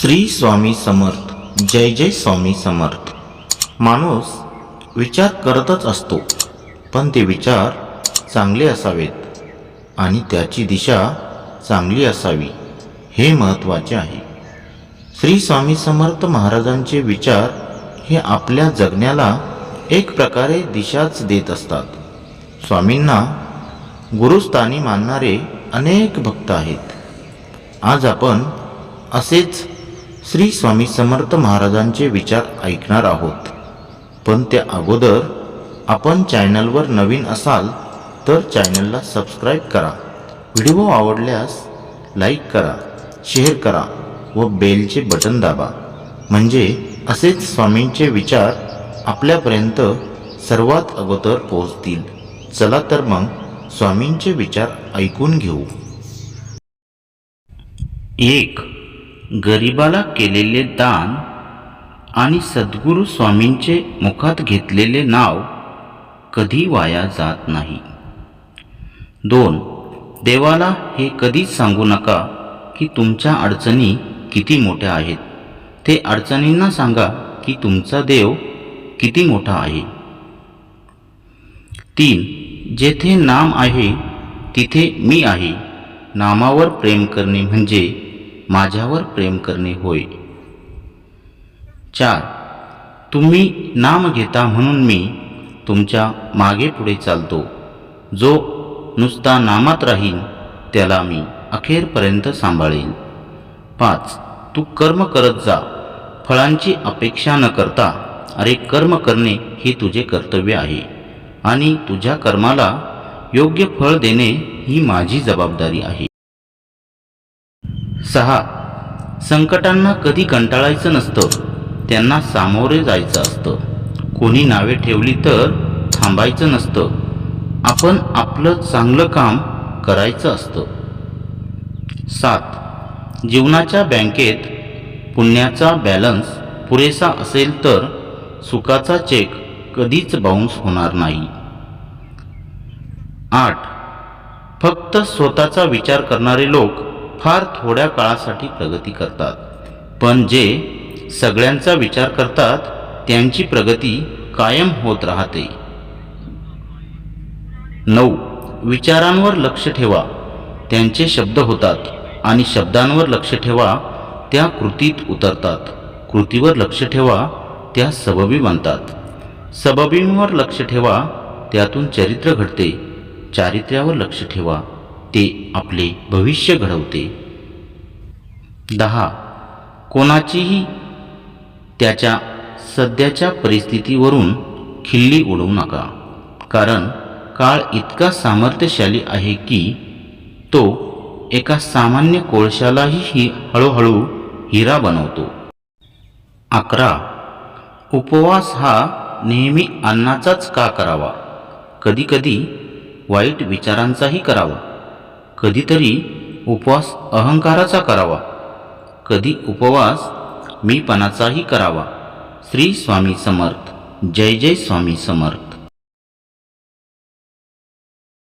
श्री स्वामी समर्थ. जय जय स्वामी समर्थ. माणूस विचार करतच असतो पण ते विचार चांगले असावेत आणि त्याची दिशा चांगली असावी हे महत्त्वाचे आहे. श्री स्वामी समर्थ महाराजांचे विचार हे आपल्या जगण्याला एक प्रकारे दिशाच देत असतात. स्वामींना गुरुस्थानी मानणारे अनेक भक्त आहेत. आज आपण असेच श्री स्वामी समर्थ महाराजांचे विचार ऐकणार आहोत. पण त्या अगोदर आपण चॅनलवर नवीन असाल तर चॅनलला सबस्क्राईब करा. व्हिडिओ आवडल्यास लाईक करा शेअर करा व बेलचे बटन दाबा. म्हणजे असेच स्वामींचे विचार आपल्यापर्यंत सर्वात अगोदर पोहोचतील. चला तर मग स्वामींचे विचार ऐकून घेऊ. एक गरिबाला केलेले दान आणि सद्गुरू स्वामींचे मुखात घेतलेले नाव कधी वाया जात नाही. दोन देवाला हे कधीच सांगू नका की तुमच्या अडचणी किती मोठ्या आहेत. ते अडचणींना सांगा की तुमचा देव किती मोठा आहे. तीन जेथे नाम आहे तिथे मी आहे. नामावर प्रेम करणे म्हणजे माझ्यावर प्रेम करणे होय. चार तुम्ही नाम घेता म्हणून मी तुमच्या मागे पुढे चालतो. जो नुसता नामात राहील त्याला मी अखेरपर्यंत सांभाळेन. पाच तू कर्म करत जा. फळांची अपेक्षा न करता अरे कर्म करणे हे तुझे कर्तव्य आहे. आणि तुझ्या कर्माला योग्य फळ देणे ही माझी जबाबदारी आहे. सहा. संकटांना कधी कंटाळायचं नसतं. त्यांना सामोरे जायचं असतं. कोणी नावे ठेवली तर थांबायचं नसतं. आपण आपलं चांगलं काम करायचं असतं. सात. जीवनाच्या बँकेत पुण्याचा बॅलन्स पुरेसा असेल तर सुखाचा चेक कधीच बाउन्स होणार नाही. आठ. फक्त स्वतःचा विचार करणारे लोक फार थोड्या काळासाठी प्रगती करतात. पण जे सगळ्यांचा विचार करतात त्यांची प्रगती कायम होत राहते. नऊ. विचारांवर लक्ष ठेवा. त्यांचे शब्द होतात आणि शब्दांवर लक्ष ठेवा त्या कृतीत उतरतात. कृतीवर लक्ष ठेवा त्या सबबी बनतात सबबींवर लक्ष ठेवा त्यातून चरित्र घडते. चारित्र्यावर लक्ष ठेवा. ते आपले भविष्य घडवते. दहा. कोणाचीही त्याच्या सध्याच्या परिस्थितीवरून खिल्ली उडवू नका. कारण काळ इतका सामर्थ्यशाली आहे की तो एका सामान्य कोळशालाही ही हळूहळू हिरा बनवतो. अकरा. उपवास हा नेहमी अन्नाचाच का करावा? कधीकधी वाईट विचारांचाही करावा. कधीतरी उपवास अहंकाराचा करावा. कधी उपवास मीपणाचाही करावा. श्री स्वामी समर्थ. जय जय स्वामी समर्थ.